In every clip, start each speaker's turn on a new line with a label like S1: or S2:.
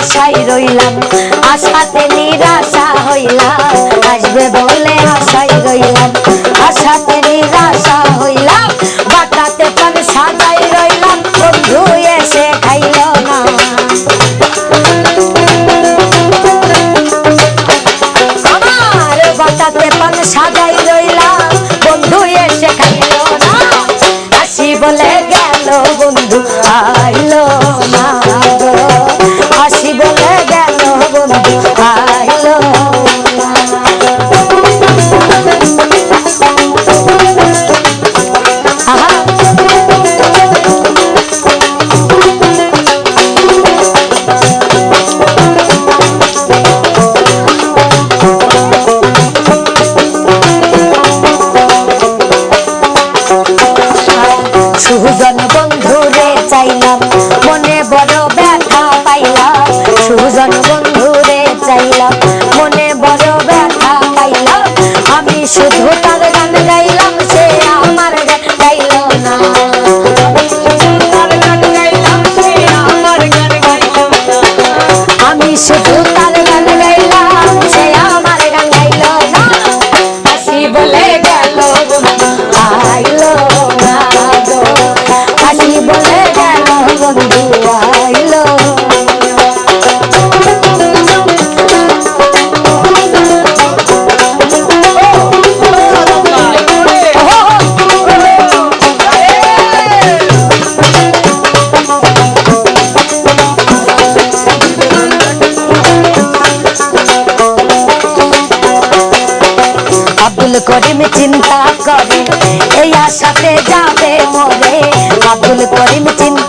S1: আশায় রইলাম, আশাতে নিরাশা হইলাম। আসবে বলে আশায় রইলাম, আশাতে নিরাশা হইলাম। বাটাতে পান সাজাই রইলাম, বন্ধু এসে খাইল না। আমার বাটাতে পান সাজাই রইলাম, বন্ধু এসে খাইল না। আসি বলে গেল, বন্ধু আইলো চাইলাম মনে বড় করিম চিন্তা করে এই আশাতে যাবে মরে আব্দুল করিম চিন্তা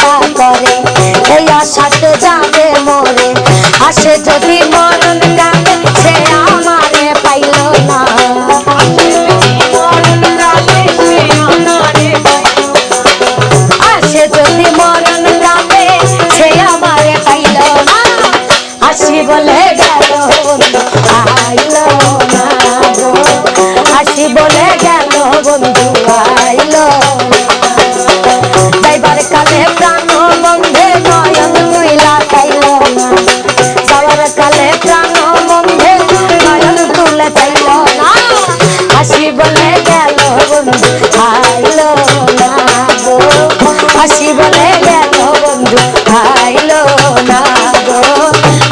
S1: আসি বলে গেল বন্ধু আইল না গো।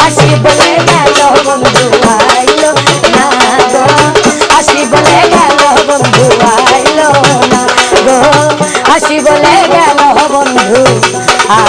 S1: আসি বলে গেল বন্ধু আইলো না গো। আসি বলে গেল বন্ধু আইল না গো। আসি বলে গেল বন্ধু আ